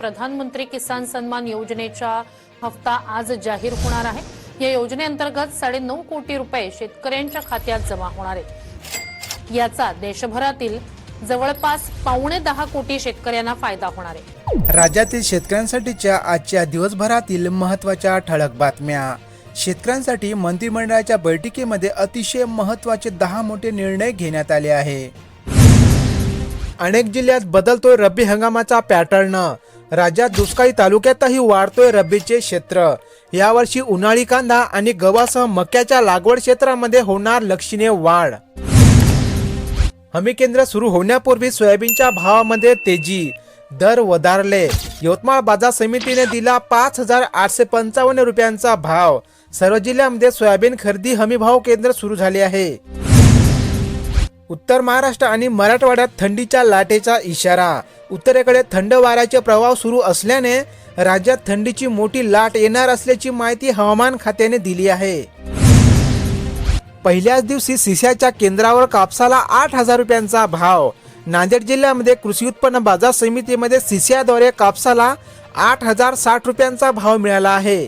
प्रधानमंत्री किसान सन्मान योजनेचा हप्ता आज जाहीर होणार आहे. या योजनेअंतर्गत साडेनऊ कोटी रुपये शेतकऱ्यांच्या खात्यात जमा होणार आहेत. याचा देशभरातील जवळपास पावणे दहा कोटी शेतकऱ्यांना फायदा होणार आहे. राज्यातील शेतकऱ्यांसाठीच्या आजच्या दिवसभरातील महत्त्वाच्या ठळक बातम्या. शेतकऱ्यांसाठी मंत्रिमंडळाच्या बैठकीमध्ये अतिशय महत्त्वाचे दहा मोठे निर्णय घेण्यात आले आहे. अनेक जिल्ह्यात बदलतोय रब्बी हंगामाचा पॅटर्न. राज्यात दुष्काळी तालुक्यातही वाढतोय रब्बीचे क्षेत्र. यावर्षी उन्हाळी कांदा आणि गव्हासह मक्याच्या लागवड क्षेत्रामध्ये होणार लक्षणीय वाढ. हमी केंद्र सुरू होण्यापूर्वी सोयाबीनच्या भावामध्ये तेजी. दर वधारले. यवतमाळ बाजार समितीने दिला पाच हजार आठशे पंचावन्न रुपयांचा भाव. सर्व जिल्ह्यामध्ये सोयाबीन खरेदी हमी भाव केंद्र सुरू झाले आहे. उत्तर महाराष्ट्र आणि मराठवाड्यात थंडीच्या लाटेचा इशारा. उत्तरेकडे थंड वाऱ्याचे प्रभाव सुरू असल्याने राज्यात थंडीची मोठी लाट येणार असल्याची माहिती हवामान खात्याने दिली आहे. पहिल्याच दिवशी सिस्याच्या केंद्रावर कापसाला आठ हजार रुपयांचा भाव. नांदेड जिल्ह्यामध्ये कृषी उत्पन्न बाजार समितीमध्ये सिस्याद्वारे कापसाला आठ हजार साठ रुपयांचा भाव मिळाला आहे.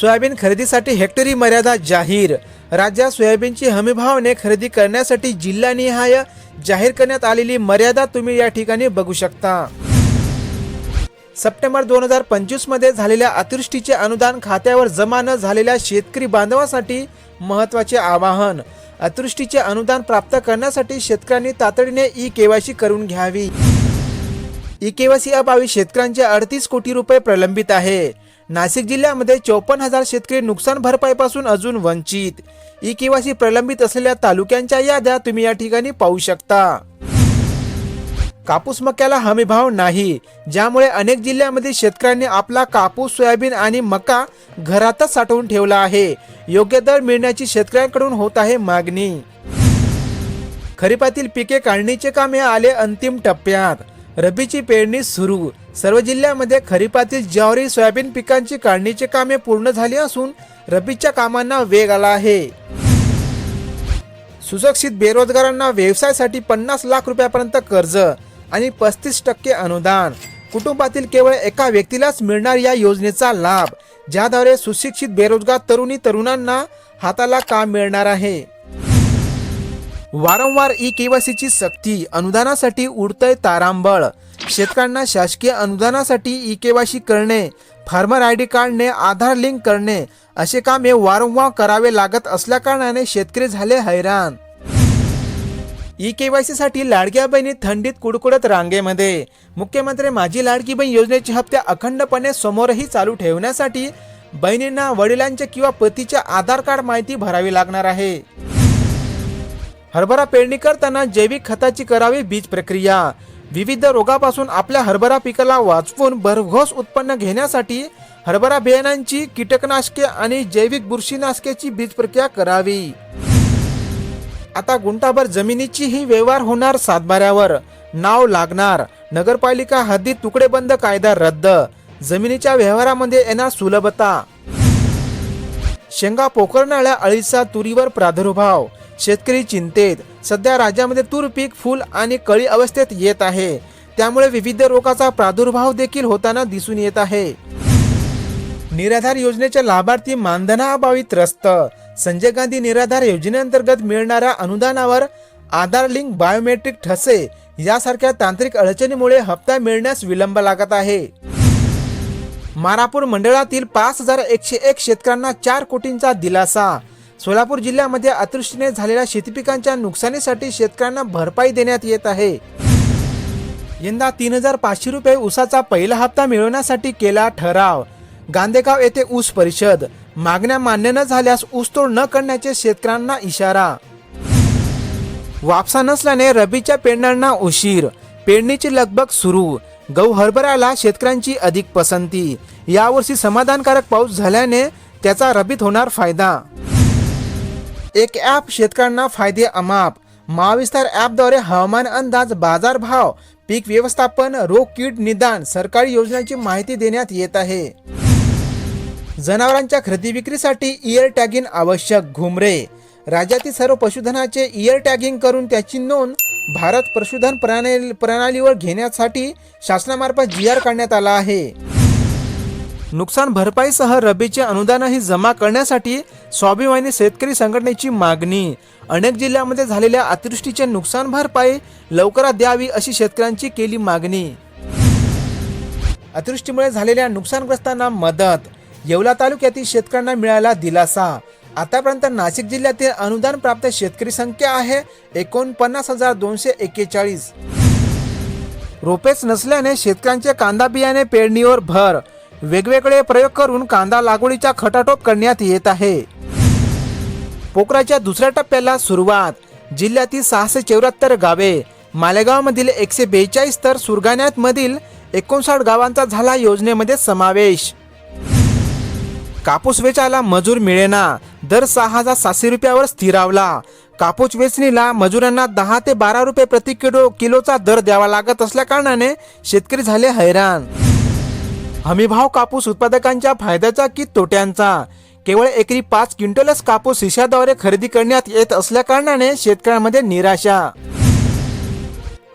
सोयाबीन खरेदीसाठी हेक्टरी मर्यादा जाहीर. राज्यात सोयाबीनची हमीभावाने खरेदी करण्यासाठी जिल्हानिहाय जाहीर करण्यात आलेली मर्यादा तुम्ही या ठिकाणी बघू शकता. सप्टेंबर दोन हजार पंचवीसमध्ये झालेल्या अतिवृष्टीचे अनुदान खात्यावर जमा न झालेल्या शेतकरी बांधवासाठी महत्त्वाचे आवाहन. अतिवृष्टीचे अनुदान प्राप्त करण्यासाठी शेतकऱ्यांनी तातडीने ई केवायसी करून घ्यावी. ई केवायसी अभावी शेतकऱ्यांचे अडतीस कोटी रुपये प्रलंबित आहे. नाशिक जिल्ह्यामध्ये चौपन्न हजार शेतकरी नुकसान भरपाईपासून अजून वंचित. ई प्रलंबित असलेल्या तालुक्यांच्या याद्या तुम्ही या ठिकाणी पाहू शकता. कापूस मक्याला हमीभाव नाही ज्यामुळे अनेक जिल्ह्यामध्ये शेतकऱ्यांनी आपला कापूस सोयाबीन आणि मका घरातच साठवून ठेवला आहे. योग्य दर मिळण्याची शेतकऱ्यांकडून होत आहे मागणी. खरीपातील पिके काढणीचे कामे आले अंतिम टप्प्यात. रब्बीची पेरणी सुरू. सर्व जिल्ह्यामध्ये खरीपातील ज्वारी सोयाबीन पिकांची काढणीची कामे पूर्ण झाली असून रब्बीच्या कामांना वेग आला आहे. सुशिक्षित बेरोजगारांना व्यवसायासाठी पन्नास लाख रुपयापर्यंत कर्ज आणि पस्तीस टक्के अनुदान. कुटुंबातील केवळ एका व्यक्तीलाच मिळणार या योजनेचा लाभ. ज्याद्वारे सुशिक्षित बेरोजगार तरुणी तरुणांना हाताला काम मिळणार आहे. वारंवार ई केवायसीची सक्ती अनुदानासाठी उडतय तारांबळ. शेतकऱ्यांना शासकीय अनुदानासाठी ई केवायसी करणे फार्मर आय डी कार्डने आधार लिंक करणे असे कामे वारंवार करावे लागत असल्याकारणाने शेतकरी झाले हैराण. ई केवायसी साठी लाडक्या बहिणी थंडीत कुडकुडत रांगेमध्ये. मुख्यमंत्री माझी लाडकी बहीण योजनेचे हप्ते अखंडपणे समोरही चालू ठेवण्यासाठी बहिणींना वडिलांच्या किंवा पतीच्या आधार कार्ड माहिती भरावी लागणार आहे. हरभरा पेरणी करताना जैविक खताची करावी बीज प्रक्रिया. विविध रोगापासून आपल्या हरभरा पिकाला वाचवून भरघोस उत्पन्न घेण्यासाठी हरभरा बियाणांची कीटकनाशके आणि जैविक बुरशीनाशकेची बीज प्रक्रिया करावी. आता गुंठाभर जमिनीची ही व्यवहार होणार सातबाऱ्यावर. नाव लागणार. नगरपालिका हद्दीत तुकडेबंद कायदा रद्द. जमिनीच्या व्यवहारामध्ये येणार सुलभता. शेंगा पोखरणाऱ्या अळीचा तुरीवर प्रादुर्भाव. शेतकरी चिंतेत. सध्या राज्यामध्ये तूर पीक फुल आणि कळी अवस्थेत येत आहे. त्यामुळे विविध रोगाचा प्रादुर्भाव देखील होताना दिसून येत आहे. निराधार योजनेचे लाभार्थी मानधनाअभावी त्रस्त संजय गांधी निराधार योजनेअंतर्गत मिळणाऱ्या अनुदानावर आधार लिंक बायोमेट्रिक ठसे यासारख्या तांत्रिक अडचणीमुळे हप्ता मिळण्यास विलंब लागत आहे. मारापूर मंडळातील पाच हजार एकशे एक शेतकऱ्यांना चार कोटींचा दिलासा. सोलापूर जिल्ह्यामध्ये अतिवृष्टीने झालेल्या शेतीपिकांच्या नुकसानीसाठी शेतकऱ्यांना भरपाई देण्यात येत आहे. यंदा तीन हजार पाचशे रुपये ऊसाचा पहिला हप्ता मिळवण्यासाठी केला ठराव. गांदेगाव येथे ऊस परिषद. मागण्या मान्य न झाल्यास ऊसतोड न करण्याचे शेतकऱ्यांना इशारा. वापसा नसल्याने रबीच्या पेरण्यांना उशीर. पेरणीची लगबग सुरू. गहू हरभऱ्याला शेतकऱ्यांची अधिक पसंती. यावर्षी समाधानकारक पाऊस झाल्याने त्याचा रबीत होणार फायदा. एक ॲप शेतकऱ्यांना फायदे अमाप. महाविस्तार ॲपद्वारे हवामान अंदाज बाजारभाव पीक व्यवस्थापन रोग कीड निदान सरकारी योजनांची माहिती देण्यात येत आहे. जनावरांच्या खरेदी विक्रीसाठी इयर टॅगिंग आवश्यक घुमरे. राज्यातील सर्व पशुधनाचे इयर टॅगिंग करून त्याची नोंद भारत पशुधन प्रणाली प्रणालीवर घेण्यासाठी शासनामार्फत जी आर काढण्यात आला आहे. नुकसान भरपाईसह रबीचे अनुदानही जमा करण्यासाठी स्वाभिमानी शेतकरी संघटनेची मागणी. अनेक जिल्ह्यामध्ये झालेल्या अतिवृष्टीचे नुकसान भरपाई लवकरात द्यावी अशी शेतकऱ्यांची केली मागणी. अतिवृष्टीमुळे झालेल्या नुकसानग्रस्तांना मदत. येवला तालुक्यातील शेतकऱ्यांना मिळाला दिलासा. आतापर्यंत नाशिक जिल्ह्यातील अनुदान प्राप्त शेतकरी संख्या आहे एकोणपन्नास हजार दोनशे एक्केचाळीस. रोपेच नसल्याने शेतकऱ्यांचे कांदा बियाणे पेरणीवर भर. वेगवेगळे प्रयोग करून कांदा लागवडीचा खटाटोप करण्यात येत आहे. पोखराच्या दुसऱ्या टप्प्याला सुरुवात. जिल्ह्यातील सहाशे चौऱ्याहत्तर गावे. मालेगावमधील एकशे बेचाळीस तर सुरगाण्यातमधील एकोणसाठ गावांचा झाला योजनेमध्ये समावेश. कापूस वेचायला मजूर मिळेना. दर सहा हजार सातशे रुपयावर स्थिरावला. कापूस वेचणीला मजुरांना दहा ते बारा रुपये प्रति किलो किलोचा दर द्यावा लागत असल्या कारणाने शेतकरी झाले हैराण. हमीभाव कापूस उत्पादकांच्या फायद्याचा की तोट्यांचा? केवळ एकरी पाच क्विंटलच कापूस हिशाद्वारे खरेदी करण्यात येत असल्या कारणाने शेतकऱ्यांमध्ये निराशा.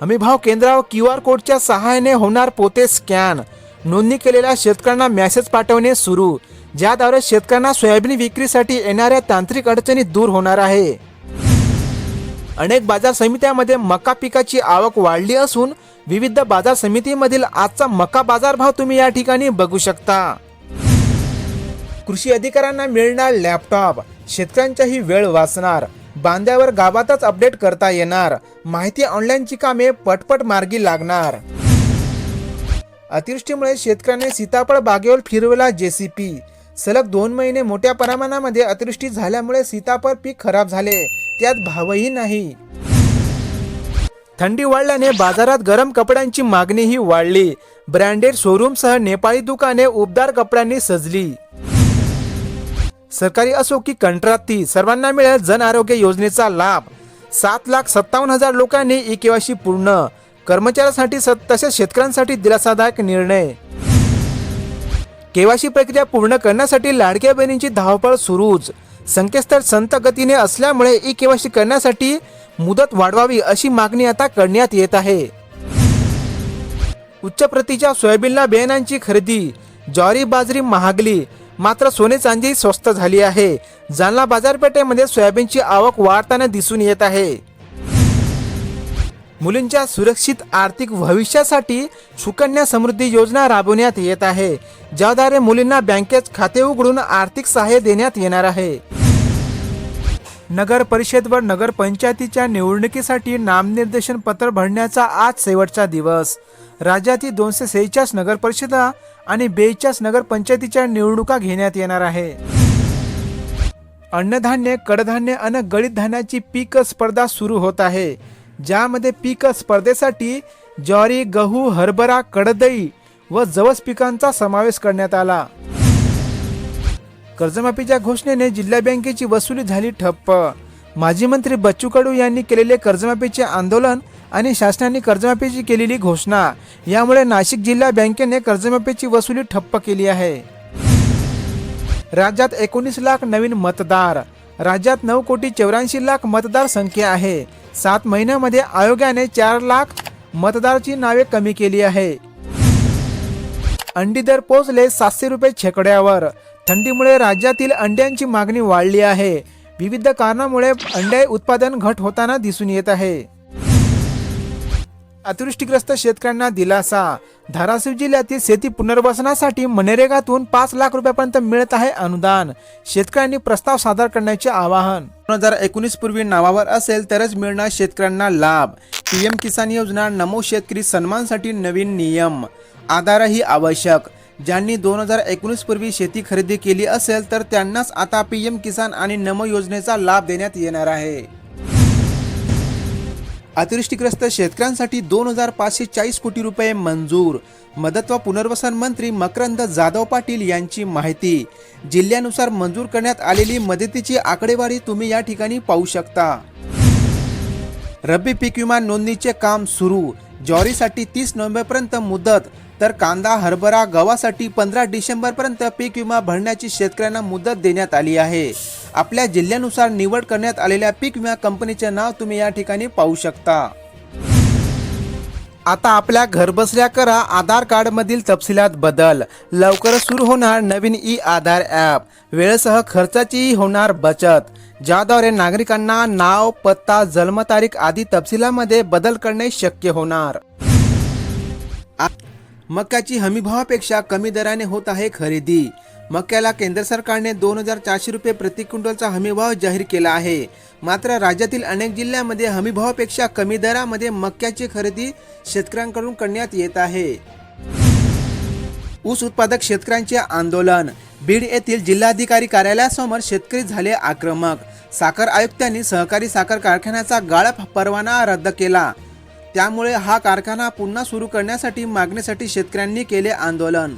हमीभाव केंद्रावर क्यू आर कोडच्या सहाय्याने होणार पोते स्कॅन. नोंदणी केलेल्या शेतकऱ्यांना मेसेज पाठवणे सुरू. ज्याद्वारे शेतकऱ्यांना सोयाबीन विक्रीसाठी येणाऱ्या तांत्रिक अडचणी दूर होणार आहे. अनेक बाजार समित्यामध्ये मका पिकाची आवक वाढली असून विविध बाजार समितीमधील आजचा मका बाजारभाव तुम्ही या ठिकाणी बघू शकता. कृषी अधिकाऱ्यांना मिळणार लॅपटॉप. शेतकऱ्यांच्याही वेळ वाचणार. बांध्यावर गावातच अपडेट करता येणार. माहिती ऑनलाईनची कामे पटपट मार्गी लागणार. अतिवृष्टीमुळे शेतकऱ्याने सीताफळ बागेवर फिरवला जेसीपी. सलग दोन महिने मोठ्या प्रमाणामध्ये अतिवृष्टी झाल्यामुळे सीताफळ पीक खराब झाले. त्यात भावही नाही. थंडी वाढल्याने बाजारात गरम कपड्यांची मागणीही वाढली. ब्रँडेड शोरूमसह नेपाळी दुकाने उबदार कपड्यांनी सजली. सरकारी असो की कंत्राटी सर्वांना मिळेल जन आरोग्य योजनेचा लाभ. सात लाख सत्तावन्न हजार लोकांनी ई केवायसी पूर्ण. कर्मचाऱ्यांसाठी तसेच शेतकऱ्यांसाठी दिलासादायक निर्णय. केवाशी प्रक्रिया पूर्ण करण्यासाठी लाडक्या बहिणींची धावपळ सुरूच. संकेतस्थळ संत गतीने असल्यामुळे ई केवाशी करण्यासाठी मुदत वाढवावी अशी मागणी आता करण्यात येत आहे. उच्च प्रतीच्या सोयाबीनला बियाणांची खरेदी ज्वारी बाजरी महागली मात्र सोने चांदी स्वस्त झाली आहे. जालना बाजारपेठेमध्ये सोयाबीनची आवक वाढताना दिसून येत आहे. मुलींच्या सुरक्षित आर्थिक भविष्यासाठी सुकन्या समृद्धी योजना राबवण्यात येत आहे ज्याद्वारे मुलींना बँकेत खाते उघडून आर्थिक सहाय्य देण्यात येणार आहे. नगर परिषद व नगर पंचायतीच्या निवडणुकीसाठी नामनिर्देशन पत्र भरण्याचा आज शेवटचा दिवस. राज्यातील दोनशे सेहेचाळीस नगर परिषदा आणि बेचाळीस नगर पंचायतीच्या निवडणुका घेण्यात येणार आहे. अन्नधान्य कडधान्य आणि गळीत धान्याची पीक स्पर्धा सुरू होत आहे. ज्यामध्ये पीक स्पर्धेसाठी ज्वारी गहू हरभरा कडदई व जवस पिकांचा समावेश करण्यात आला. कर्जमाफीच्या घोषणेने जिल्हा बँकेची वसुली झाली ठप्प. माजी मंत्री बच्चू कडू यांनी केलेले कर्जमाफीचे आंदोलन आणि शासनाने कर्जमाफीची केलेली घोषणा यामुळे नाशिक जिल्हा बँकेने कर्जमाफीची वसुली ठप्प केली आहे. राज्यात एकोणीस लाख नवीन मतदार राज्यात नऊ कोटी चौऱ्याऐंशी लाख मतदार संख्या आहे. सात महिन्यामध्ये आयोगाने चार लाख मतदारची नावे कमी केली आहे. अंडी दर पोहोचले सातशे रुपये छेकड्यावर. थंडीमुळे राज्यातील अंड्यांची मागणी वाढली आहे. विविध कारणामुळे अंडे उत्पादन घट होताना दिसून येत आहे. अतिवृष्टीग्रस्त शेतकऱ्यांना दिलासा. धाराशिव जिल्ह्यातील शेती पुनर्वसनासाठी मनरेगातून पाच लाख रुपयापर्यंत मिळत आहे अनुदान. शेतकऱ्यांनी प्रस्ताव सादर करण्याचे आवाहन. दोन हजार एकोणीस पूर्वी नावावर असेल तरच मिळणार शेतकऱ्यांना लाभ. पीएम किसान योजना नमो शेतकरी सन्मानसाठी नवीन नियम. आधारही आवश्यक. ज्यांनी दोन हजार एकोणीस पूर्वी शेती खरेदी केली असेल तर त्यांनाच आता पीएम किसान आणि नमो योजनेचा लाभ देण्यात येणार आहे. अतिवृष्टीग्रस्त शेतकऱ्यांसाठी दोन हजार पाचशे चाळीस कोटी रुपये मंजूर. मदत व पुनर्वसन मंत्री मकरंद जाधव पाटील यांची माहिती. जिल्ह्यानुसार मंजूर करण्यात आलेली मदतीची आकडेवारी तुम्ही या ठिकाणी पाहू शकता. रब्बी पीक विमा नोंदणीचे काम सुरू. ज्वारीसाठी तीस नोव्हेंबरपर्यंत मुदत. तर कांदा हरभरा गव्हासाठी पंधरा डिसेंबरपर्यंत पीक विमा भरण्याची शेतकऱ्यांना मुदत देण्यात आली आहे. आपल्या जिल्ह्यानुसार निवड करण्यात आलेल्या पीक विमा कंपनीचे नाव तुम्ही या ठिकाणी पाहू शकता. आता आपल्या घरबसल्या करा आधार कार्डमधील तपशिलात बदल. लवकरच सुरू होणार नवीन ई आधार ॲप. वेळेसह खर्चाचीही होणार बचत. ज्याद्वारे नागरिकांना नाव पत्ता जन्मतारीख आदी तपशिलामध्ये बदल करणे शक्य होणार. आ- मक्याची हमीभावापेक्षा कमी दराने होत आहे खरेदी. मक्याला केंद्र सरकारने दोन हजार चारशे रुपये प्रति क्विंटलचा हमीभाव जाहीर केला आहे. मात्र राज्यातील अनेक जिल्ह्यांमध्ये हमीभावापेक्षा कमी दरामध्ये मक्याची खरेदी शेतकऱ्यांकडून करण्यात येत आहे. ऊस उत्पादक शेतकऱ्यांचे आंदोलन. बीड येथील जिल्हाधिकारी कार्यालयासमोर शेतकरी झाले आक्रमक. साखर आयुक्तांनी सहकारी साखर कारखान्याचा गाळप परवाना रद्द केला. त्यामुळे हा कारखाना पुन्हा सुरू करण्यासाठी मागणीसाठी शेतकऱ्यांनी केले आंदोलन.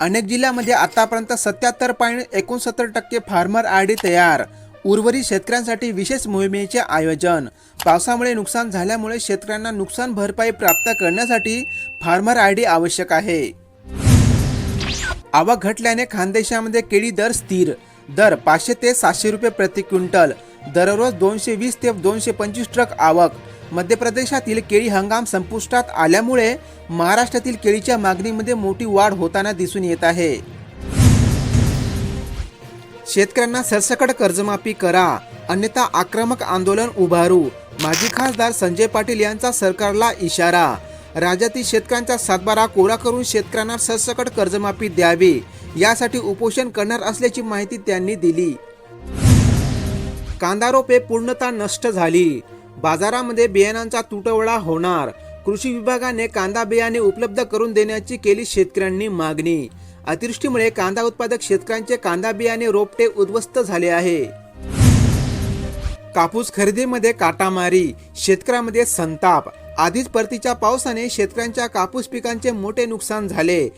अनेक जिल्ह्यामध्ये आतापर्यंत सत्याहत्तर पॉईंट एकोणसत्तर टक्के फार्मर आय डी तयार. उर्वरित शेतकऱ्यांसाठी विशेष मोहिमेचे आयोजन. पावसामुळे नुकसान झाल्यामुळे शेतकऱ्यांना नुकसान भरपाई प्राप्त करण्यासाठी फार्मर आय डी आवश्यक आहे. आवक घटल्याने खानदेशामध्ये केळी दर स्थिर. दर पाचशे ते सातशे रुपये प्रति क्विंटल. दररोज दोनशे वीस ते दोनशे पंचवीस ट्रक आवक. मध्य प्रदेशातील केळी हंगाम संपुष्टात आल्यामुळे महाराष्ट्रातील केळीच्या मागणीमध्ये मोठी वाढ होताना दिसून येत आहे. शेतकऱ्यांना सरसकट कर्जमाफी करा अन्यथा आक्रमक आंदोलन उभारू. माजी खासदार संजय पाटील यांचा सरकारला इशारा. राज्यातील शेतकऱ्यांचा सातबारा कोरा करून शेतकऱ्यांना सरसकट कर्जमाफी द्यावी यासाठी उपोषण करणार असल्याची माहिती त्यांनी दिली. कांदा रोपे पूर्णतः नष्ट झाली. बाजारामध्ये बियाणांचा तुटवडा होणार. कृषी विभागाने कांदा बियाणे उपलब्ध करून देण्याची केली शेतकऱ्यांनी मागणी. अतिवृष्टीमुळे कांदा उत्पादक शेतकऱ्यांचे कांदा बियाणे रोपटे उद्ध्वस्त झाले आहे. कापूस खरेदीमध्ये काटामारी शेतकऱ्यांमध्ये संताप. आधीच परतीच्या पावसाने शेतकऱ्यांच्या कापूस पिकांचे मोठे नुकसान झाले.